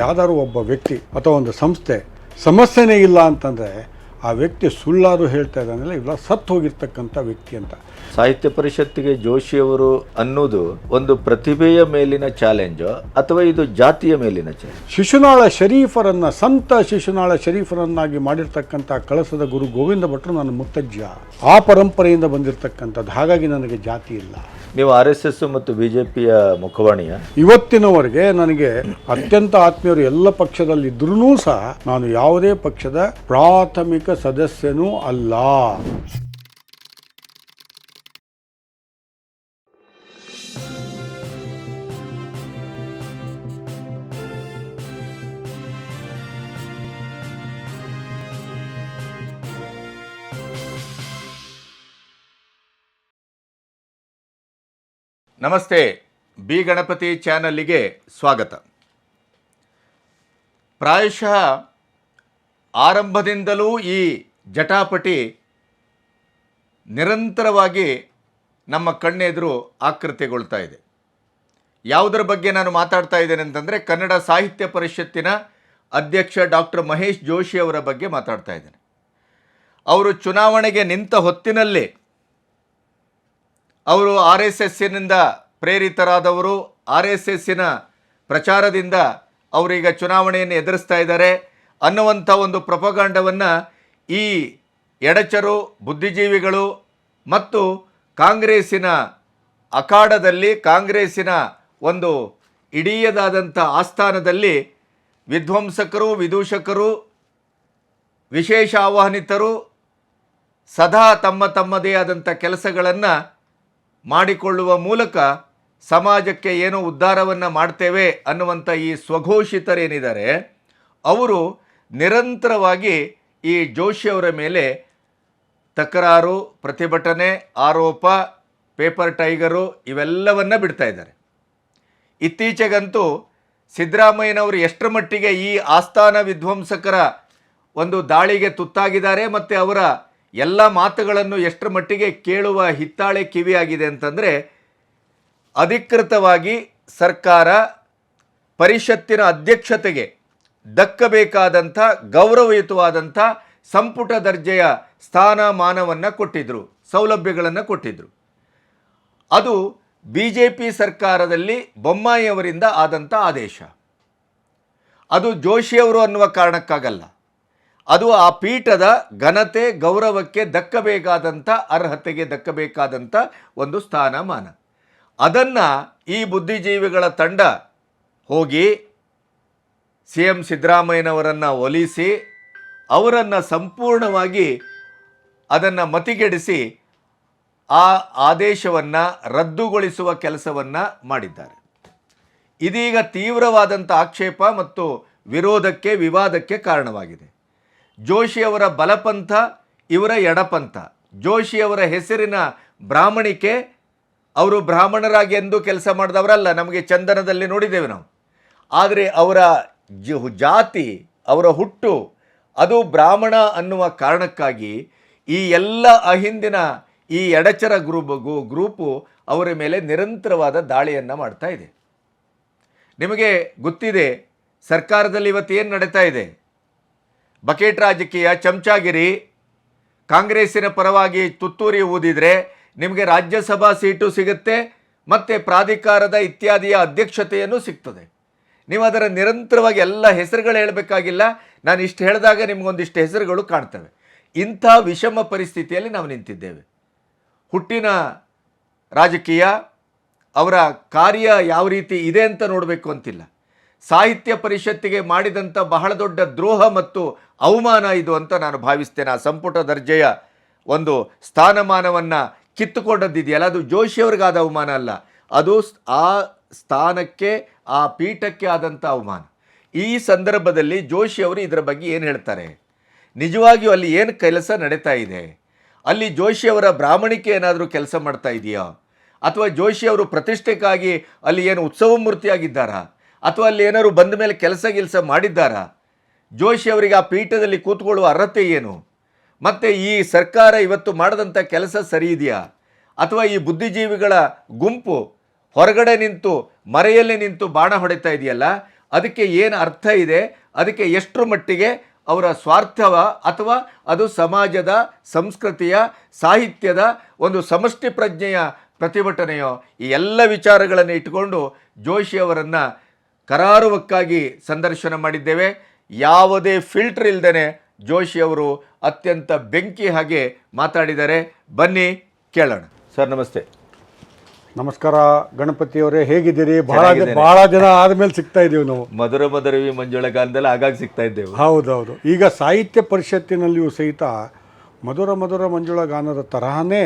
ಯಾವ್ದಾದ್ರು ಒಬ್ಬ ವ್ಯಕ್ತಿ ಅಥವಾ ಒಂದು ಸಂಸ್ಥೆ ಸಮಸ್ಯೆನೇ ಇಲ್ಲ ಅಂತಂದರೆ ಆ ವ್ಯಕ್ತಿ ಸುಳ್ಳಾರು ಹೇಳ್ತಾ ಇದ್ದಾನಲ್ಲ ಇಲ್ಲ ಸತ್ತು ಹೋಗಿರ್ತಕ್ಕಂಥ ವ್ಯಕ್ತಿ ಅಂತ. ಸಾಹಿತ್ಯ ಪರಿಷತ್ತಿಗೆ ಜೋಶಿಯವರು ಅನ್ನೋದು ಒಂದು ಪ್ರತಿಭೆಯ ಮೇಲಿನ ಚಾಲೆಂಜ್ ಅಥವಾ ಇದು ಜಾತಿಯ ಮೇಲಿನ ಚಾಲೆಂಜ್? ಶಿಶುನಾಳ ಶರೀಫರನ್ನು ಸಂತ ಶಿಶುನಾಳ ಶರೀಫರನ್ನಾಗಿ ಮಾಡಿರ್ತಕ್ಕಂಥ ಕಳಸದ ಗುರು ಗೋವಿಂದ ಭಟ್ರು ನನ್ನ ಮುತ್ತಜ್ಜ. ಆ ಪರಂಪರೆಯಿಂದ ಬಂದಿರತಕ್ಕಂಥದ್ದು. ಹಾಗಾಗಿ ನನಗೆ ಜಾತಿ ಇಲ್ಲ. ನೀವು ಆರ್ ಎಸ್ ಎಸ್ ಮತ್ತು ಪಿಯ ಮುಖವಾಣಿಯ? ಇವತ್ತಿನವರೆಗೆ ನನಗೆ ಅತ್ಯಂತ ಆತ್ಮೀಯರು ಎಲ್ಲ ಪಕ್ಷದಲ್ಲಿ ಇದ್ರೂ ಸಹ ನಾನು ಯಾವುದೇ ಪಕ್ಷದ ಪ್ರಾಥಮಿಕ ಸದಸ್ಯನೂ ಅಲ್ಲ. ನಮಸ್ತೆ, ಬಿ ಗಣಪತಿ ಚಾನಲ್ಲಿಗೆ ಸ್ವಾಗತ. ಪ್ರಾಯಶಃ ಆರಂಭದಿಂದಲೂ ಈ ಜಟಾಪಟಿ ನಿರಂತರವಾಗಿ ನಮ್ಮ ಕಣ್ಣೆದುರು ಆಕೃತಿಗೊಳ್ತಾ ಇದೆ. ಯಾವುದರ ಬಗ್ಗೆ ನಾನು ಮಾತಾಡ್ತಾ ಇದ್ದೇನೆ ಅಂತಂದರೆ ಕನ್ನಡ ಸಾಹಿತ್ಯ ಪರಿಷತ್ತಿನ ಅಧ್ಯಕ್ಷ ಡಾಕ್ಟರ್ ಮಹೇಶ್ ಜೋಶಿ ಅವರ ಬಗ್ಗೆ ಮಾತಾಡ್ತಾ ಇದ್ದೇನೆ. ಅವರು ಚುನಾವಣೆಗೆ ನಿಂತ ಹೊತ್ತಿನಲ್ಲೇ ಅವರು ಆರ್ ಎಸ್ ಎಸ್ಸಿನಿಂದ ಪ್ರೇರಿತರಾದವರು. ಆರ್ ಎಸ್ ಎಸ್ಸಿನ ಪ್ರಚಾರದಿಂದ ಅವರೀಗ ಚುನಾವಣೆಯನ್ನು ಎದುರಿಸ್ತಾ ಇದ್ದಾರೆ. ಅನ್ನುವಂಥ ಒಂದು ಪ್ರಪಗಾಂಡವನ್ನು ಈ ಎಡಚರು, ಬುದ್ಧಿಜೀವಿಗಳು ಮತ್ತು ಕಾಂಗ್ರೆಸ್ಸಿನ ಅಖಾಡದಲ್ಲಿ, ಕಾಂಗ್ರೆಸ್ಸಿನ ಒಂದು ಇಡೀಯದಾದಂಥ ಆಸ್ಥಾನದಲ್ಲಿ ವಿಧ್ವಂಸಕರು, ವಿದೂಷಕರು, ವಿಶೇಷ ಆಹ್ವಾನಿತರು ಸದಾ ತಮ್ಮ ತಮ್ಮದೇ ಆದಂಥ ಕೆಲಸಗಳನ್ನು ಮಾಡಿಕೊಳ್ಳುವ ಮೂಲಕ ಸಮಾಜಕ್ಕೆ ಏನೋ ಉದ್ಧಾರವನ್ನು ಮಾಡ್ತೇವೆ ಅನ್ನುವಂಥ ಈ ಸ್ವಘೋಷಿತರೇನಿದ್ದಾರೆ, ಅವರು ನಿರಂತರವಾಗಿ ಈ ಜೋಶಿಯವರ ಮೇಲೆ ತಕರಾರು, ಪ್ರತಿಭಟನೆ, ಆರೋಪ, ಪೇಪರ್ ಟೈಗರು ಇವೆಲ್ಲವನ್ನು ಬಿಡ್ತಾ ಇದ್ದಾರೆ. ಇತ್ತೀಚೆಗಂತೂ ಸಿದ್ದರಾಮಯ್ಯನವರು ಎಷ್ಟರ ಮಟ್ಟಿಗೆ ಈ ಆಸ್ಥಾನ ವಿಧ್ವಂಸಕರ ಒಂದು ದಾಳಿಗೆ ತುತ್ತಾಗಿದ್ದಾರೆ ಮತ್ತು ಅವರ ಎಲ್ಲ ಮಾತುಗಳನ್ನು ಎಷ್ಟರ ಮಟ್ಟಿಗೆ ಕೇಳುವ ಹಿತ್ತಾಳೆ ಕಿವಿಯಾಗಿದೆ ಅಂತಂದರೆ, ಅಧಿಕೃತವಾಗಿ ಸರ್ಕಾರ ಪರಿಷತ್ತಿನ ಅಧ್ಯಕ್ಷತೆಗೆ ದಕ್ಕಬೇಕಾದಂಥ ಗೌರವಯುತವಾದಂಥ ಸಂಪುಟ ದರ್ಜೆಯ ಸ್ಥಾನಮಾನವನ್ನು ಕೊಟ್ಟಿದ್ದರು ಸೌಲಭ್ಯಗಳನ್ನು ಕೊಟ್ಟಿದ್ದರು ಅದು ಬಿ ಜೆ ಪಿ ಸರ್ಕಾರದಲ್ಲಿ ಬೊಮ್ಮಾಯಿಯವರಿಂದ ಆದಂಥ ಆದೇಶ. ಅದು ಜೋಶಿಯವರು ಅನ್ನುವ ಕಾರಣಕ್ಕಾಗಲ್ಲ. ಅದು ಆ ಪೀಠದ ಘನತೆ, ಗೌರವಕ್ಕೆ ದಕ್ಕಬೇಕಾದಂಥ, ಅರ್ಹತೆಗೆ ದಕ್ಕಬೇಕಾದಂಥ ಒಂದು ಸ್ಥಾನಮಾನ. ಅದನ್ನು ಈ ಬುದ್ಧಿಜೀವಿಗಳ ತಂಡ ಹೋಗಿ ಸಿ ಎಂ ಸಿದ್ದರಾಮಯ್ಯನವರನ್ನು ಒಲಿಸಿ, ಅವರನ್ನು ಸಂಪೂರ್ಣವಾಗಿ ಅದನ್ನು ಮತಿಗೆಡಿಸಿ ಆ ಆದೇಶವನ್ನು ರದ್ದುಗೊಳಿಸುವ ಕೆಲಸವನ್ನು ಮಾಡಿದ್ದಾರೆ. ಇದೀಗ ತೀವ್ರವಾದಂಥ ಆಕ್ಷೇಪ ಮತ್ತು ವಿರೋಧಕ್ಕೆ, ವಿವಾದಕ್ಕೆ ಕಾರಣವಾಗಿದೆ. ಜೋಶಿಯವರ ಬಲಪಂಥ, ಇವರ ಎಡಪಂಥ. ಜೋಶಿಯವರ ಹೆಸರಿನ ಬ್ರಾಹ್ಮಣಿಕೆ ಅವರು ಬ್ರಾಹ್ಮಣರಾಗಿ ಎಂದು ಕೆಲಸ ಮಾಡಿದವರಲ್ಲ, ನಮಗೆ ಚಂದನದಲ್ಲಿ ನೋಡಿದ್ದೇವೆ ನಾವು. ಆದರೆ ಅವರ ಜಾತಿ, ಅವರ ಹುಟ್ಟು, ಅದು ಬ್ರಾಹ್ಮಣ ಅನ್ನುವ ಕಾರಣಕ್ಕಾಗಿ ಈ ಎಲ್ಲ ಅಹಿಂದಿನ ಈ ಎಡಚರ ಗ್ರೂಪ್ ಗ್ರೂಪು ಅವರ ಮೇಲೆ ನಿರಂತರವಾದ ದಾಳಿಯನ್ನು ಮಾಡ್ತಾ ಇದೆ. ನಿಮಗೆ ಗೊತ್ತಿದೆ, ಸರ್ಕಾರದಲ್ಲಿ ಇವತ್ತು ಏನು ನಡೀತಾ ಇದೆ? ಬಕೆಟ್ ರಾಜಕೀಯ ಚಮಚಾಗಿರಿ. ಕಾಂಗ್ರೆಸ್ಸಿನ ಪರವಾಗಿ ತುತ್ತೂರಿ ಊದಿದರೆ ನಿಮಗೆ ರಾಜ್ಯಸಭಾ ಸೀಟು ಸಿಗುತ್ತೆ, ಮತ್ತು ಪ್ರಾಧಿಕಾರದ ಇತ್ಯಾದಿಯ ಅಧ್ಯಕ್ಷತೆಯನ್ನು ಸಿಗ್ತದೆ. ನೀವು ಅದರ ನಿರಂತರವಾಗಿ ಎಲ್ಲ ಹೆಸರುಗಳು ಹೇಳಬೇಕಾಗಿಲ್ಲ, ನಾನು ಇಷ್ಟು ಹೇಳಿದಾಗ ನಿಮಗೊಂದಿಷ್ಟು ಹೆಸರುಗಳು ಕಾಣ್ತವೆ. ಇಂಥ ವಿಷಮ ಪರಿಸ್ಥಿತಿಯಲ್ಲಿ ನಾವು ನಿಂತಿದ್ದೇವೆ. ಹುಟ್ಟಿನ ರಾಜಕೀಯ, ಅವರ ಕಾರ್ಯ ಯಾವ ರೀತಿ ಇದೆ ಅಂತ ನೋಡಬೇಕು ಅಂತಿಲ್ಲ. ಸಾಹಿತ್ಯ ಪರಿಷತ್ತಿಗೆ ಮಾಡಿದಂಥ ಬಹಳ ದೊಡ್ಡ ದ್ರೋಹ ಮತ್ತು ಅವಮಾನ ಇದು ಅಂತ ನಾನು ಭಾವಿಸ್ತೇನೆ. ಆ ಸಂಪುಟ ದರ್ಜೆಯ ಒಂದು ಸ್ಥಾನಮಾನವನ್ನು ಕಿತ್ತುಕೊಂಡದ್ದಿದೆಯಲ್ಲ, ಅದು ಜೋಶಿಯವ್ರಿಗಾದ ಅವಮಾನ ಅಲ್ಲ. ಅದು ಆ ಸ್ಥಾನಕ್ಕೆ, ಆ ಪೀಠಕ್ಕೆ ಆದಂಥ ಅವಮಾನ. ಈ ಸಂದರ್ಭದಲ್ಲಿ ಜೋಶಿ ಅವರು ಇದರ ಬಗ್ಗೆ ಏನು ಹೇಳ್ತಾರೆ? ನಿಜವಾಗಿಯೂ ಅಲ್ಲಿ ಏನು ಕೆಲಸ ನಡೀತಾ ಇದೆ? ಅಲ್ಲಿ ಜೋಶಿ ಅವರ ಬ್ರಾಹ್ಮಣಿಕೆ ಏನಾದರೂ ಕೆಲಸ ಮಾಡ್ತಾ ಇದೆಯಾ? ಅಥವಾ ಜೋಶಿ ಅವರು ಪ್ರತಿಷ್ಠೆಗಾಗಿ ಅಲ್ಲಿ ಏನು ಉತ್ಸವ ಮೂರ್ತಿಯಾಗಿದ್ದಾರಾ? ಅಥವಾ ಅಲ್ಲಿ ಏನಾದರೂ ಬಂದ ಮೇಲೆ ಕೆಲಸ ಗಿಲ್ಸ ಮಾಡಿದ್ದಾರಾ? ಜೋಶಿ ಅವರಿಗೆ ಆ ಪೀಠದಲ್ಲಿ ಕೂತ್ಕೊಳ್ಳುವ ಅರ್ಹತೆ ಏನು? ಮತ್ತು ಈ ಸರ್ಕಾರ ಇವತ್ತು ಮಾಡದಂಥ ಕೆಲಸ ಸರಿ ಇದೆಯಾ? ಅಥವಾ ಈ ಬುದ್ಧಿಜೀವಿಗಳ ಗುಂಪು ಹೊರಗಡೆ ನಿಂತು, ಮರೆಯಲ್ಲಿ ನಿಂತು ಬಾಣ ಹೊಡಿತಾ ಇದೆಯಲ್ಲ? ಅದಕ್ಕೆ ಏನು ಅರ್ಥ ಇದೆ? ಅದಕ್ಕೆ ಎಷ್ಟರ ಮಟ್ಟಿಗೆ ಅವರ ಸ್ವಾರ್ಥವ ಅಥವಾ ಅದು ಸಮಾಜದ, ಸಂಸ್ಕೃತಿಯ, ಸಾಹಿತ್ಯದ ಒಂದು ಸಮಷ್ಟಿ ಪ್ರಜ್ಞೆಯ ಪ್ರತಿಭಟನೆಯೋ? ಈ ಎಲ್ಲ ವಿಚಾರಗಳನ್ನು ಇಟ್ಟುಕೊಂಡು ಜೋಶಿ ಅವರನ್ನು ಕರಾರುವಕ್ಕಾಗಿ ಸಂದರ್ಶನ ಮಾಡಿದ್ದೇವೆ. ಯಾವುದೇ ಫಿಲ್ಟರ್ ಇಲ್ಲದೇ ಜೋಶಿ ಅವರು ಅತ್ಯಂತ ಬೆಂಕಿ ಹಾಗೆ ಮಾತಾಡಿದ್ದಾರೆ. ಬನ್ನಿ ಕೇಳೋಣ. ಸರ್ ನಮಸ್ತೆ. ನಮಸ್ಕಾರ ಗಣಪತಿಯವರೇ ಹೇಗಿದ್ದೀರಿ? ಬಹಳ. ಬಹಳ ಜನ ಆದ್ಮೇಲೆ ಸಿಗ್ತಾ ಇದೀವಿ ನಾವು. ಮಧುರ ಮಧುರವಿ ಮಂಜುಳ ಕಾಲದಲ್ಲಿ ಆಗಾಗ ಸಿಗ್ತಾ ಇದ್ದೇವೆ. ಹೌದೌದು. ಈಗ ಸಾಹಿತ್ಯ ಪರಿಷತ್ತಿನಲ್ಲಿಯೂ ಸಹಿತ ಮಧುರ ಮಧುರ ಮಂಜುಳ ಗಾನದ ತರಹನೇ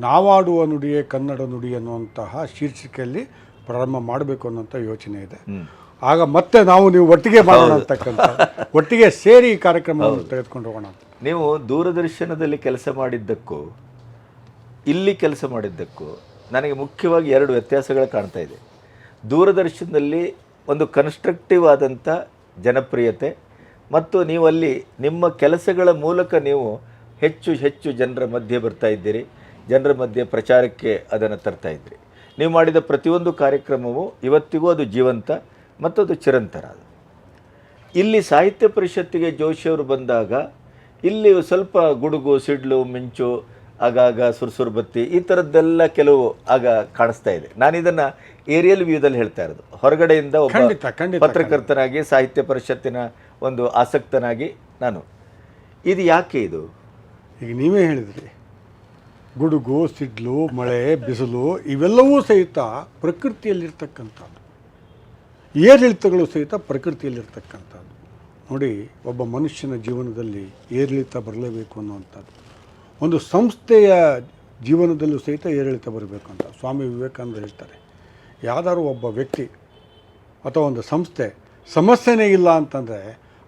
ನಾವಾಡುವ ನುಡಿಯೇ ಕನ್ನಡ ನುಡಿ ಅನ್ನುವಂತಹ ಶೀರ್ಷಿಕೆಯಲ್ಲಿ ಪ್ರಾರಂಭ ಮಾಡಬೇಕು ಅನ್ನೋಂಥ ಯೋಚನೆ ಇದೆ. ಆಗ ಮತ್ತೆ ನಾವು ನೀವು ಒಟ್ಟಿಗೆ ಮಾಡೋಣ ಅಂತಕ್ಕಂಥ ಒಟ್ಟಿಗೆ ಸೇರಿ ಈ ಕಾರ್ಯಕ್ರಮವನ್ನು ತೆಗೆದುಕೊಂಡು ಹೋಗೋಣ ಅಂತ. ನೀವು ದೂರದರ್ಶನದಲ್ಲಿ ಕೆಲಸ ಮಾಡಿದ್ದಕ್ಕೂ ಇಲ್ಲಿ ಕೆಲಸ ಮಾಡಿದ್ದಕ್ಕೂ ನನಗೆ ಮುಖ್ಯವಾಗಿ ಎರಡು ವ್ಯತ್ಯಾಸಗಳು ಕಾಣ್ತಾ ಇದೆ. ದೂರದರ್ಶನದಲ್ಲಿ ಒಂದು ಕನ್ಸ್ಟ್ರಕ್ಟಿವ್ ಆದಂಥ ಜನಪ್ರಿಯತೆ ಮತ್ತು ನೀವು ಅಲ್ಲಿ ನಿಮ್ಮ ಕೆಲಸಗಳ ಮೂಲಕ ನೀವು ಹೆಚ್ಚು ಹೆಚ್ಚು ಜನರ ಮಧ್ಯೆ ಬರ್ತಾ ಇದ್ದೀರಿ. ಜನರ ಮಧ್ಯೆ ಪ್ರಚಾರಕ್ಕೆ ಅದನ್ನು ತರ್ತಾ ಇದ್ದೀರಿ ನೀವು ಮಾಡಿದ ಪ್ರತಿಯೊಂದು ಕಾರ್ಯಕ್ರಮವು ಇವತ್ತಿಗೂ ಅದು ಜೀವಂತ ಮತ್ತು ಅದು ಚಿರಂತರ ಅದು. ಇಲ್ಲಿ ಸಾಹಿತ್ಯ ಪರಿಷತ್ತಿಗೆ ಜೋಶಿಯವರು ಬಂದಾಗ ಇಲ್ಲಿ ಸ್ವಲ್ಪ ಗುಡುಗು ಸಿಡ್ಲು ಮಿಂಚು ಆಗಾಗ ಸುರ್ಸುರು ಬತ್ತಿ ಈ ಥರದ್ದೆಲ್ಲ ಕೆಲವು ಆಗ ಕಾಣಿಸ್ತಾ ಇದೆ. ನಾನು ಇದನ್ನು ಏರಿಯಲ್ ವ್ಯೂದಲ್ಲಿ ಹೇಳ್ತಾ ಇರೋದು. ಹೊರಗಡೆಯಿಂದ ಒಬ್ಬ ಪತ್ರಕರ್ತನಾಗಿ ಸಾಹಿತ್ಯ ಪರಿಷತ್ತಿನ ಒಂದು ಆಸಕ್ತನಾಗಿ ನಾನು. ಇದು ಯಾಕೆ ಇದು? ಈಗ ನೀವೇ ಹೇಳಿದ್ರಿ. ಗುಡುಗು, ಸಿಡ್ಲು, ಮಳೆ, ಬಿಸಿಲು ಇವೆಲ್ಲವೂ ಸಹಿತ ಪ್ರಕೃತಿಯಲ್ಲಿರ್ತಕ್ಕಂಥದ್ದು. ಏರಿಳಿತಗಳು ಸಹಿತ ಪ್ರಕೃತಿಯಲ್ಲಿರ್ತಕ್ಕಂಥದ್ದು. ನೋಡಿ, ಒಬ್ಬ ಮನುಷ್ಯನ ಜೀವನದಲ್ಲಿ ಏರಿಳಿತ ಬರಲೇಬೇಕು ಅನ್ನುವಂಥದ್ದು. ಒಂದು ಸಂಸ್ಥೆಯ ಜೀವನದಲ್ಲೂ ಸಹಿತ ಏರಿಳಿತ ಬರಬೇಕು ಅಂತ ಸ್ವಾಮಿ ವಿವೇಕಾನಂದ ಹೇಳ್ತಾರೆ. ಯಾವ್ದಾದ್ರು ಒಬ್ಬ ವ್ಯಕ್ತಿ ಅಥವಾ ಒಂದು ಸಂಸ್ಥೆ ಸಮಸ್ಯೆನೇ ಇಲ್ಲ ಅಂತಂದರೆ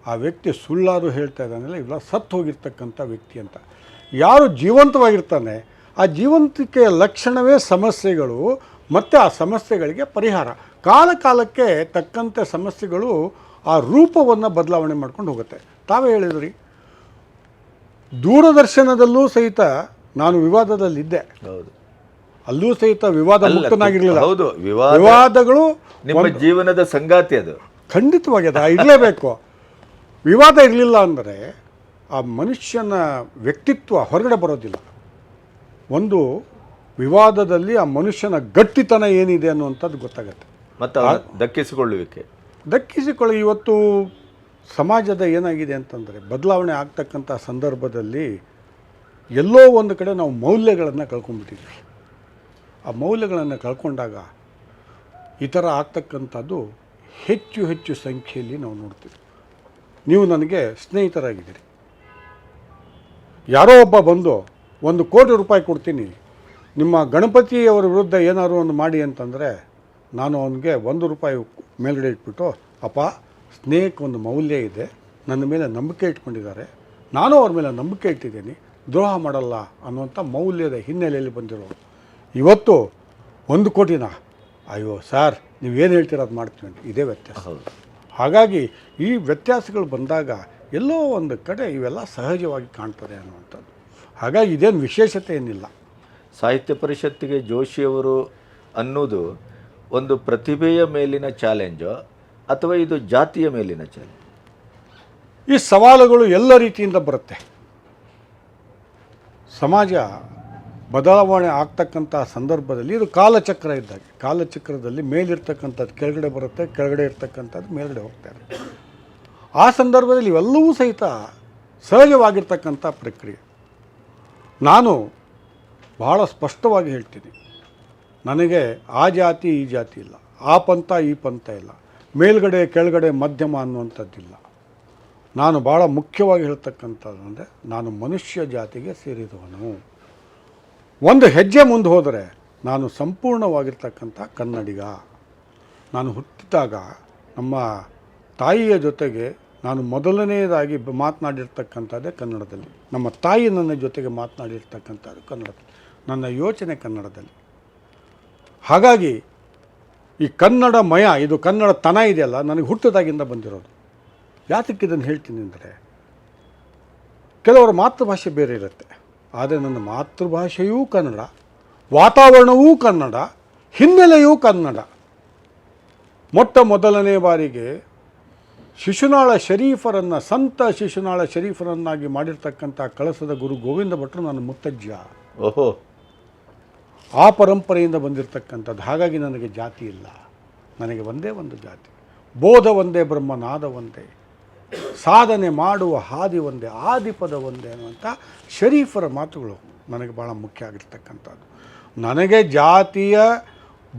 ಆ ವ್ಯಕ್ತಿ ಸುಳ್ಳಾದರೂ ಹೇಳ್ತಾ ಇದ್ದಾನಲ್ಲ ಇಲ್ಲ ಸತ್ತು ಹೋಗಿರ್ತಕ್ಕಂಥ ವ್ಯಕ್ತಿ ಅಂತ. ಯಾರು ಜೀವಂತವಾಗಿರ್ತಾನೆ ಆ ಜೀವಂತಿಕೆಯ ಲಕ್ಷಣವೇ ಸಮಸ್ಯೆಗಳು ಮತ್ತು ಆ ಸಮಸ್ಯೆಗಳಿಗೆ ಪರಿಹಾರ. ಕಾಲ ಕಾಲಕ್ಕೆ ತಕ್ಕಂತೆ ಸಮಸ್ಯೆಗಳು ಆ ರೂಪವನ್ನು ಬದಲಾವಣೆ ಮಾಡ್ಕೊಂಡು ಹೋಗುತ್ತೆ. ತಾವೇ ಹೇಳಿದ್ರಿ. ದೂರದರ್ಶನದಲ್ಲೂ ಸಹಿತ ನಾನು ವಿವಾದದಲ್ಲಿದ್ದೆ. ಹೌದು. ಅಲ್ಲೂ ಸಹಿತ ವಿವಾದ ಮುಕ್ತನಾಗಿರಲಿಲ್ಲ. ಹೌದು, ವಿವಾದ- ವಿವಾದಗಳು ನಿಮ್ಮ ಜೀವನದ ಸಂಗಾತಿ ಅದು. ಖಂಡಿತವಾಗಿ ಅದು ಇರಲೇಬೇಕು. ವಿವಾದ ಇರಲಿಲ್ಲ ಅಂದರೆ ಆ ಮನುಷ್ಯನ ವ್ಯಕ್ತಿತ್ವ ಹೊರಗಡೆ ಬರೋದಿಲ್ಲ. ಒಂದು ವಿವಾದದಲ್ಲಿ ಆ ಮನುಷ್ಯನ ಗಟ್ಟಿತನ ಏನಿದೆ ಅನ್ನುವಂಥದ್ದು ಗೊತ್ತಾಗತ್ತೆ. ಮತ್ತು ದಕ್ಕಿಸಿಕೊಳ್ಳುವಿಕೆ. ದಕ್ಕಿಸಿಕೊಳ್ಳಿ ಇವತ್ತು ಸಮಾಜದ ಏನಾಗಿದೆ ಅಂತಂದರೆ ಬದಲಾವಣೆ ಆಗ್ತಕ್ಕಂಥ ಸಂದರ್ಭದಲ್ಲಿ ಎಲ್ಲೋ ಒಂದು ಕಡೆ ನಾವು ಮೌಲ್ಯಗಳನ್ನು ಕಳ್ಕೊಂಡ್ಬಿಟ್ಟಿದ್ವಿ. ಆ ಮೌಲ್ಯಗಳನ್ನು ಕಳ್ಕೊಂಡಾಗ ಈ ಥರ ಆಗ್ತಕ್ಕಂಥದ್ದು ಹೆಚ್ಚು ಹೆಚ್ಚು ಸಂಖ್ಯೆಯಲ್ಲಿ ನಾವು ನೋಡ್ತೀವಿ. ನೀವು ನನಗೆ ಸ್ನೇಹಿತರಾಗಿದ್ದೀರಿ. ಯಾರೋ ಒಬ್ಬ ಬಂದು ಒಂದು ಕೋಟಿ ರೂಪಾಯಿ ಕೊಡ್ತೀನಿ. ನಿಮ್ಮ ಗಣಪತಿಯವರ ವಿರುದ್ಧ ಏನಾದರೂ ಒಂದು ಮಾಡಿ ಅಂತಂದರೆ ನಾನು ಅವನಿಗೆ ಒಂದು ರೂಪಾಯಿ ಮೇಲ್ಗಡೆ ಇಟ್ಬಿಟ್ಟು ಅಪ್ಪ ಸ್ನೇಹಕ್ಕೆ ಒಂದು ಮೌಲ್ಯ ಇದೆ. ನನ್ನ ಮೇಲೆ ನಂಬಿಕೆ ಇಟ್ಕೊಂಡಿದ್ದಾರೆ. ನಾನು ಅವ್ರ ಮೇಲೆ ನಂಬಿಕೆ ಇಟ್ಟಿದ್ದೀನಿ. ದ್ರೋಹ ಮಾಡಲ್ಲ ಅನ್ನುವಂಥ ಮೌಲ್ಯದ ಹಿನ್ನೆಲೆಯಲ್ಲಿ ಬಂದಿರೋರು ಇವತ್ತು ಒಂದು ಕೋಟಿನ ಅಯ್ಯೋ ಸರ್ ಏನು ಹೇಳ್ತೀರ ಅದು ಮಾಡ್ತೀವಿ ಅಂತ. ಇದೇ ವ್ಯತ್ಯಾಸ. ಹಾಗಾಗಿ ಈ ವ್ಯತ್ಯಾಸಗಳು ಬಂದಾಗ ಎಲ್ಲೋ ಒಂದು ಕಡೆ ಇವೆಲ್ಲ ಸಹಜವಾಗಿ ಕಾಣ್ತದೆ ಅನ್ನುವಂಥದ್ದು. ಹಾಗಾಗಿ ಇದೇನು ವಿಶೇಷತೆ ಏನಿಲ್ಲ ಸಾಹಿತ್ಯ ಪರಿಷತ್ತಿಗೆ ಜೋಶಿಯವರು ಅನ್ನೋದು ಒಂದು ಪ್ರತಿಭೆಯ ಮೇಲಿನ ಚಾಲೆಂಜು ಅಥವಾ ಇದು ಜಾತಿಯ ಮೇಲಿನ ಚಾಲೆಂಜ್? ಈ ಸವಾಲುಗಳು ಎಲ್ಲ ರೀತಿಯಿಂದ ಬರುತ್ತೆ. ಸಮಾಜ ಬದಲಾವಣೆ ಆಗ್ತಕ್ಕಂಥ ಸಂದರ್ಭದಲ್ಲಿ ಇದು ಕಾಲಚಕ್ರ ಇದ್ದಾಗ ಕಾಲಚಕ್ರದಲ್ಲಿ ಮೇಲಿರ್ತಕ್ಕಂಥದ್ದು ಕೆಳಗಡೆ ಬರುತ್ತೆ ಕೆಳಗಡೆ ಇರ್ತಕ್ಕಂಥದ್ದು ಮೇಲ್ಗಡೆ ಹೋಗ್ತಾ ಇರುತ್ತೆ. ಆ ಸಂದರ್ಭದಲ್ಲಿ ಇವೆಲ್ಲವೂ ಸಹಿತ ಸಹಜವಾಗಿರ್ತಕ್ಕಂಥ ಪ್ರಕ್ರಿಯೆ. ನಾನು ಬಹಳ ಸ್ಪಷ್ಟವಾಗಿ ಹೇಳ್ತೀನಿ. ನನಗೆ ಆ ಜಾತಿ, ಈ ಜಾತಿ ಇಲ್ಲ. ಆ ಪಂಥ, ಈ ಪಂಥ ಇಲ್ಲ. ಮೇಲ್ಗಡೆ, ಕೆಳಗಡೆ ಮಧ್ಯಮ ಅನ್ನುವಂಥದ್ದಿಲ್ಲ. ನಾನು ಭಾಳ ಮುಖ್ಯವಾಗಿ ಹೇಳ್ತಕ್ಕಂಥದ್ದು ಅಂದರೆ ನಾನು ಮನುಷ್ಯ ಜಾತಿಗೆ ಸೇರಿದವನು. ಒಂದು ಹೆಜ್ಜೆ ಮುಂದೆ ಹೋದರೆ ನಾನು ಸಂಪೂರ್ಣವಾಗಿರ್ತಕ್ಕಂಥ ಕನ್ನಡಿಗ. ನಾನು ಹುಟ್ಟಿದಾಗ ನಮ್ಮ ತಾಯಿಯ ಜೊತೆಗೆ ನಾನು ಮೊದಲನೆಯದಾಗಿ ಮಾತನಾಡಿರ್ತಕ್ಕಂಥದ್ದೇ ಕನ್ನಡದಲ್ಲಿ. ನಮ್ಮ ತಾಯಿ ನನ್ನ ಜೊತೆಗೆ ಮಾತನಾಡಿರ್ತಕ್ಕಂಥದ್ದು ಕನ್ನಡದಲ್ಲಿ. ನನ್ನ ಯೋಚನೆ ಕನ್ನಡದಲ್ಲಿ. ಹಾಗಾಗಿ ಈ ಕನ್ನಡ ಮಯ ಇದು ಕನ್ನಡ ತನ ಇದೆಯಲ್ಲ, ನನಗೆ ಹುಟ್ಟದಾಗಿಂದ ಬಂದಿರೋದು. ಯಾತಕ್ಕೆ ಇದನ್ನು ಹೇಳ್ತೀನಿ ಅಂದರೆ, ಕೆಲವರ ಮಾತೃಭಾಷೆ ಬೇರೆ ಇರುತ್ತೆ. ಆದರೆ ನನ್ನ ಮಾತೃಭಾಷೆಯೂ ಕನ್ನಡ, ವಾತಾವರಣವೂ ಕನ್ನಡ, ಹಿನ್ನೆಲೆಯೂ ಕನ್ನಡ. ಮೊಟ್ಟ ಮೊದಲನೇ ಬಾರಿಗೆ ಶಿಶುನಾಳ ಶರೀಫರನ್ನು ಸಂತ ಶಿಶುನಾಳ ಶರೀಫರನ್ನಾಗಿ ಮಾಡಿರ್ತಕ್ಕಂಥ ಕಳಸದ ಗುರು ಗೋವಿಂದ ಭಟ್ರು ನನ್ನ ಮುತ್ತಜ್ಜ. ಓಹೋ. ಆ ಪರಂಪರೆಯಿಂದ ಬಂದಿರತಕ್ಕಂಥದ್ದು. ಹಾಗಾಗಿ ನನಗೆ ಜಾತಿ ಇಲ್ಲ. ನನಗೆ ಒಂದೇ ಒಂದು ಜಾತಿ. ಬೋಧ ಒಂದೇ ಬ್ರಹ್ಮನಾದ ಒಂದೇ. ಸಾಧನೆ ಮಾಡುವ ಹಾದಿ ಒಂದೇ ಆದಿಪದ ಒಂದೇ ಅನ್ನುವಂಥ ಶರೀಫರ ಮಾತುಗಳು ನನಗೆ ಭಾಳ ಮುಖ್ಯ ಆಗಿರ್ತಕ್ಕಂಥದ್ದು. ನನಗೆ ಜಾತಿಯ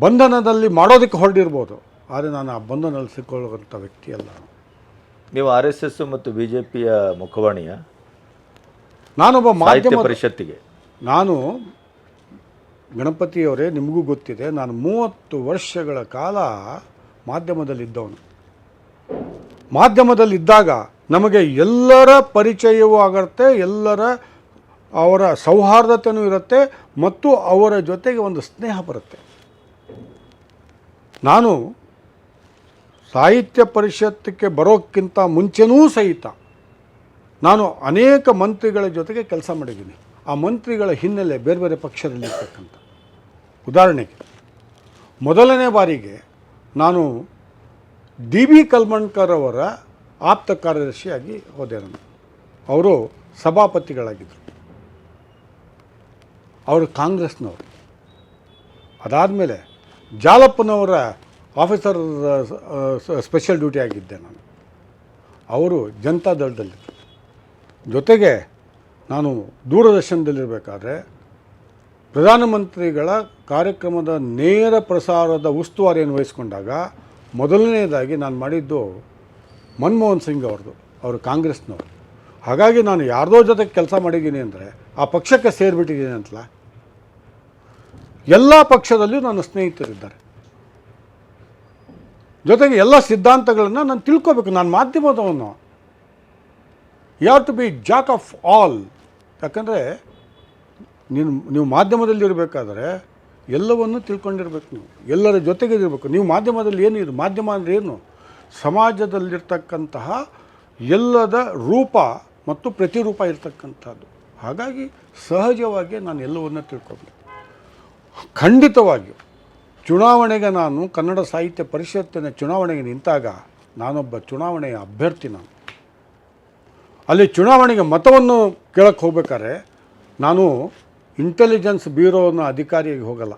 ಬಂಧನದಲ್ಲಿ ಮಾಡೋದಕ್ಕೆ ಹೊರಡಿರ್ಬೋದು ಆದರೆ ನಾನು ಆ ಬಂಧನದಲ್ಲಿ ಸಿಕ್ಕೊಳ್ಳುವಂಥ ವ್ಯಕ್ತಿ ಅಲ್ಲ. ನೀವು ಆರ್ ಎಸ್ ಎಸ್ ಮತ್ತು ಬಿ ಜೆ ಪಿಯ ಮುಖವಾಣಿಯ ನಾನೊಬ್ಬ ಮಾಧ್ಯಮ ಪರಿಷತ್ತಿಗೆ. ನಾನು ಗಣಪತಿಯವರೇ ನಿಮಗೂ ಗೊತ್ತಿದೆ ನಾನು ಮೂವತ್ತು ವರ್ಷಗಳ ಕಾಲ ಮಾಧ್ಯಮದಲ್ಲಿದ್ದವನು. ಮಾಧ್ಯಮದಲ್ಲಿದ್ದಾಗ ನಮಗೆ ಎಲ್ಲರ ಪರಿಚಯವೂ ಆಗತ್ತೆ ಎಲ್ಲರ ಅವರ ಸೌಹಾರ್ದತೆಯೂ ಇರುತ್ತೆ ಮತ್ತು ಅವರ ಜೊತೆಗೆ ಒಂದು ಸ್ನೇಹ ಬರುತ್ತೆ. ನಾನು ಸಾಹಿತ್ಯ ಪರಿಷತ್ತಕ್ಕೆ ಬರೋಕ್ಕಿಂತ ಮುಂಚೆನೂ ಸಹಿತ ನಾನು ಅನೇಕ ಮಂತ್ರಿಗಳ ಜೊತೆಗೆ ಕೆಲಸ ಮಾಡಿದ್ದೀನಿ. ಆ ಮಂತ್ರಿಗಳ ಹಿನ್ನೆಲೆ ಬೇರೆ ಬೇರೆ ಪಕ್ಷದಲ್ಲಿರ್ತಕ್ಕಂಥ ಉದಾಹರಣೆಗೆ, ಮೊದಲನೇ ಬಾರಿಗೆ ನಾನು ಡಿ ಬಿ ಕಲ್ಮಣ್ಕರ್ ಅವರ ಆಪ್ತ ಕಾರ್ಯದರ್ಶಿಯಾಗಿ ಹೋದೆ ನಾನು. ಅವರು ಸಭಾಪತಿಗಳಾಗಿದ್ದರು. ಅವರು ಕಾಂಗ್ರೆಸ್ನವರು. ಅದಾದಮೇಲೆ ಜಾಲಪ್ಪನವರ ಆಫೀಸರ್ ಸ್ಪೆಷಲ್ ಡ್ಯೂಟಿ ಆಗಿದ್ದೆ ನಾನು. ಅವರು ಜನತಾ ದಳದಲ್ಲಿ. ಜೊತೆಗೆ ನಾನು ದೂರದರ್ಶನದಲ್ಲಿರಬೇಕಾದ್ರೆ ಪ್ರಧಾನಮಂತ್ರಿಗಳ ಕಾರ್ಯಕ್ರಮದ ನೇರ ಪ್ರಸಾರದ ಉಸ್ತುವಾರಿಯನ್ನು ವಹಿಸ್ಕೊಂಡಾಗ ಮೊದಲನೇದಾಗಿ ನಾನು ಮಾಡಿದ್ದು ಮನಮೋಹನ್ ಸಿಂಗ್ ಅವ್ರದ್ದು, ಅವರು ಕಾಂಗ್ರೆಸ್ನವರು. ಹಾಗಾಗಿ ನಾನು ಯಾರ್ದೋ ಜೊತೆ ಕೆಲಸ ಮಾಡಿದ್ದೀನಿ ಅಂದರೆ ಆ ಪಕ್ಷಕ್ಕೆ ಸೇರಿಬಿಟ್ಟಿದ್ದೀನಿ ಅಂತಲ್ಲ. ಎಲ್ಲ ಪಕ್ಷದಲ್ಲಿಯೂ ನನ್ನ ಸ್ನೇಹಿತರಿದ್ದಾರೆ. ಜೊತೆಗೆ ಎಲ್ಲ ಸಿದ್ಧಾಂತಗಳನ್ನು ನಾನು ತಿಳ್ಕೊಬೇಕು, ನಾನು ಮಾಧ್ಯಮದವನು. You have to be jack of all ಯಾಕಂದರೆ, ನೀನು, ನೀವು ಮಾಧ್ಯಮದಲ್ಲಿ ಇರಬೇಕಾದ್ರೆ ಎಲ್ಲವನ್ನು ತಿಳ್ಕೊಂಡಿರ್ಬೇಕು ನೀವು. ಎಲ್ಲರ ಜೊತೆಗೆ ಇರಬೇಕು. ನೀವು ಮಾಧ್ಯಮದಲ್ಲಿ ಏನು ಇದು ಮಾಧ್ಯಮ ಅಂದರೆ ಏನು? ಸಮಾಜದಲ್ಲಿರ್ತಕ್ಕಂತಹ ಎಲ್ಲದ ರೂಪ ಮತ್ತು ಪ್ರತಿರೂಪ ಇರ್ತಕ್ಕಂಥದ್ದು. ಹಾಗಾಗಿ ಸಹಜವಾಗಿ ನಾನು ಎಲ್ಲವನ್ನು ತಿಳ್ಕೊಬೇಕು. ಖಂಡಿತವಾಗಿಯೂ ಚುನಾವಣೆಗೆ ನಾನು ಕನ್ನಡ ಸಾಹಿತ್ಯ ಪರಿಷತ್ತಿನ ಚುನಾವಣೆಗೆ ನಿಂತಾಗ ನಾನೊಬ್ಬ ಚುನಾವಣೆಯ ಅಭ್ಯರ್ಥಿ ನಾನು. ಅಲ್ಲಿ ಚುನಾವಣೆಗೆ ಮತವನ್ನು ಕೇಳಕ್ಕೆ ಹೋಗ್ಬೇಕಾದ್ರೆ ನಾನು ಇಂಟೆಲಿಜೆನ್ಸ್ ಬ್ಯೂರೋನ ಅಧಿಕಾರಿಯಾಗಿ ಹೋಗಲ್ಲ.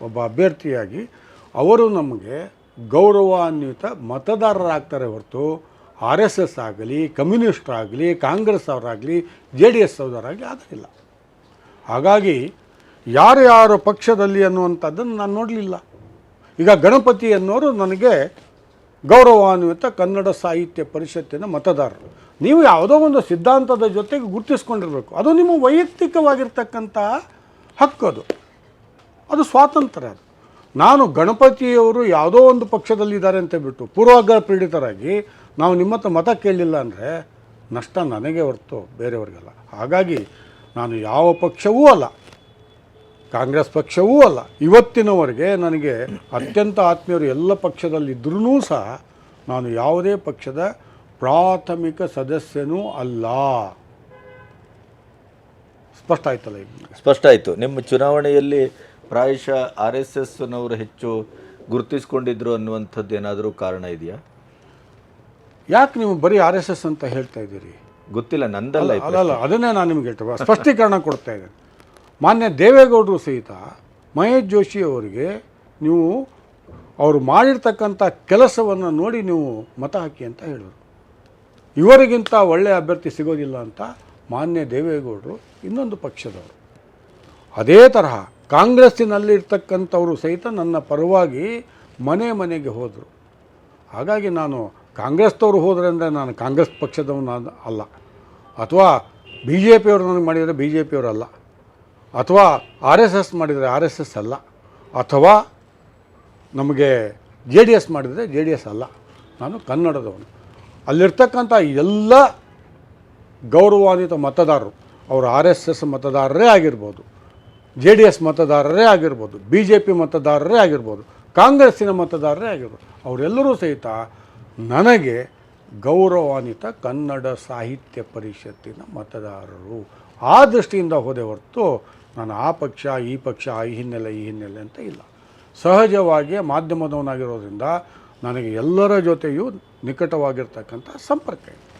ಒಬ್ಬ ಅಭ್ಯರ್ಥಿಯಾಗಿ ಅವರು ನಮಗೆ ಗೌರವಾನ್ವಿತ ಮತದಾರರಾಗ್ತಾರೆ ಹೊರತು ಆರ್ ಎಸ್ ಎಸ್ ಆಗಲಿ, ಕಮ್ಯುನಿಸ್ಟ್ ಆಗಲಿ, ಕಾಂಗ್ರೆಸ್ ಅವರಾಗಲಿ, ಜೆ ಡಿ ಎಸ್ ಅವರಾಗಲಿ ಆಗೋದಿಲ್ಲ ಹಾಗಾಗಿ ಯಾರ್ಯಾರ ಪಕ್ಷದಲ್ಲಿ ಅನ್ನುವಂಥದ್ದನ್ನು ನಾನು ನೋಡಲಿಲ್ಲ. ಈಗ ಗಣಪತಿ ಅನ್ನೋರು ನನಗೆ ಗೌರವಾನ್ವಿತ ಕನ್ನಡ ಸಾಹಿತ್ಯ ಪರಿಷತ್ತಿನ ಮತದಾರರು. ನೀವು ಯಾವುದೋ ಒಂದು ಸಿದ್ಧಾಂತದ ಜೊತೆಗೆ ಗುರುತಿಸ್ಕೊಂಡಿರಬೇಕು. ಅದು ನಿಮ್ಮ ವೈಯಕ್ತಿಕವಾಗಿರ್ತಕ್ಕಂಥ ಹಕ್ಕು ಅದು. ಅದು ಸ್ವಾತಂತ್ರ್ಯ ಅದು. ನಾನು ಗಣಪತಿಯವರು ಯಾವುದೋ ಒಂದು ಪಕ್ಷದಲ್ಲಿದ್ದಾರೆ ಅಂತ ಬಿಟ್ಟು ಪೂರ್ವಾಗ್ರಹ ಪೀಡಿತರಾಗಿ ನಾವು ನಿಮ್ಮ ಹತ್ರ ಮತ ಕೇಳಲಿಲ್ಲ ಅಂದರೆ ನಷ್ಟ ನನಗೆ ಹೊರತು ಬೇರೆಯವ್ರಿಗೆಲ್ಲ. ಹಾಗಾಗಿ ನಾನು ಯಾವ ಪಕ್ಷವೂ ಅಲ್ಲ. ಕಾಂಗ್ರೆಸ್ ಪಕ್ಷವೂ ಅಲ್ಲ. ಇವತ್ತಿನವರೆಗೆ ನನಗೆ ಅತ್ಯಂತ ಆತ್ಮೀಯರು ಎಲ್ಲ ಪಕ್ಷದಲ್ಲಿದ್ದರೂ ಸಹ ನಾನು ಯಾವುದೇ ಪಕ್ಷದ ಪ್ರಾಥಮಿಕ ಸದಸ್ಯನೂ ಅಲ್ಲ. ಸ್ಪಷ್ಟ ಆಯ್ತಲ್ಲ ಈಗ ಸ್ಪಷ್ಟ ಆಯಿತು. ನಿಮ್ಮ ಚುನಾವಣೆಯಲ್ಲಿ ಪ್ರಾಯಶಃ ಆರ್ ಎಸ್ ಎಸ್ನವರು ಹೆಚ್ಚು ಗುರುತಿಸ್ಕೊಂಡಿದ್ರು ಅನ್ನುವಂಥದ್ದು ಏನಾದರೂ ಕಾರಣ ಇದೆಯಾ? ಯಾಕೆ ನೀವು ಬರೀ ಆರ್ ಎಸ್ ಎಸ್ ಅಂತ ಹೇಳ್ತಾ ಇದ್ದೀರಿ? ಗೊತ್ತಿಲ್ಲ ನಂದಲ್ಲ ಈ ಅಲ್ಲ ಅಲ್ಲ ಅದನ್ನೇ ನಾನು ನಿಮ್ಗೆ ಹೇಳ್ತೇವೆ ಸ್ಪಷ್ಟೀಕರಣ ಕೊಡ್ತಾ ಇದ್ದೇನೆ. ಮಾನ್ಯ ದೇವೇಗೌಡರು ಸಹಿತ ಮಹೇಶ್ ಜೋಶಿ ಅವರಿಗೆ ನೀವು ಅವರು ಮಾಡಿರ್ತಕ್ಕಂಥ ಕೆಲಸವನ್ನು ನೋಡಿ ನೀವು ಮತ ಹಾಕಿ ಅಂತ ಹೇಳಿದರು. ಇವರಿಗಿಂತ ಒಳ್ಳೆಯ ಅಭ್ಯರ್ಥಿ ಸಿಗೋದಿಲ್ಲ ಅಂತ ಮಾನ್ಯ ದೇವೇಗೌಡರು ಇನ್ನೊಂದು ಪಕ್ಷದವರು. ಅದೇ ತರಹ ಕಾಂಗ್ರೆಸ್ಸಿನಲ್ಲಿರ್ತಕ್ಕಂಥವರು ಸಹಿತ ನನ್ನ ಪರವಾಗಿ ಮನೆ ಮನೆಗೆ ಹೋದರು. ಹಾಗಾಗಿ ನಾನು ಕಾಂಗ್ರೆಸ್ನವರು ಹೋದರೆ ಅಂದರೆ ನಾನು ಕಾಂಗ್ರೆಸ್ ಪಕ್ಷದವನ ಅಲ್ಲ- ಅಥವಾ ಬಿ ಜೆ ಪಿಯವರು ನನಗೆ ಮಾಡಿದರೆ ಬಿ ಜೆ ಪಿಯವರಲ್ಲ ಅಥವಾ ಆರ್ ಎಸ್ ಎಸ್ ಮಾಡಿದರೆ ಆರ್ ಎಸ್ ಎಸ್ ಅಲ್ಲ, ಅಥವಾ ನಮಗೆ ಜೆ ಡಿ ಎಸ್ ಮಾಡಿದರೆ ಜೆ ಡಿ ಎಸ್ ಅಲ್ಲ. ನಾನು ಕನ್ನಡದವನು. ಅಲ್ಲಿರ್ತಕ್ಕಂಥ ಎಲ್ಲ ಗೌರವಾನ್ವಿತ ಮತದಾರರು, ಅವರು ಆರ್ ಎಸ್ ಎಸ್ ಮತದಾರರೇ ಆಗಿರ್ಬೋದು, ಜೆ ಡಿ ಎಸ್ ಮತದಾರರೇ ಆಗಿರ್ಬೋದು, ಬಿ ಜೆ ಪಿ ಮತದಾರರೇ ಆಗಿರ್ಬೋದು, ಕಾಂಗ್ರೆಸ್ಸಿನ ಮತದಾರರೇ ಆಗಿರ್ಬೋದು, ಅವರೆಲ್ಲರೂ ಸಹಿತ ನನಗೆ ಗೌರವಾನ್ವಿತ ಕನ್ನಡ ಸಾಹಿತ್ಯ ಪರಿಷತ್ತಿನ ಮತದಾರರು ಆ ದೃಷ್ಟಿಯಿಂದ ಹೋದೆ ಹೊರತು ನಾನು ಆ ಪಕ್ಷ, ಈ ಪಕ್ಷ, ಈ ಹಿನ್ನೆಲೆ ಈ ಹಿನ್ನೆಲೆ ಅಂತ ಇಲ್ಲ. ಸಹಜವಾಗಿ ಮಾಧ್ಯಮದವನಾಗಿರೋದ್ರಿಂದ ನನಗೆ ಎಲ್ಲರ ಜೊತೆಯೂ ನಿಕಟವಾಗಿರ್ತಕ್ಕಂಥ ಸಂಪರ್ಕ ಇದೆ.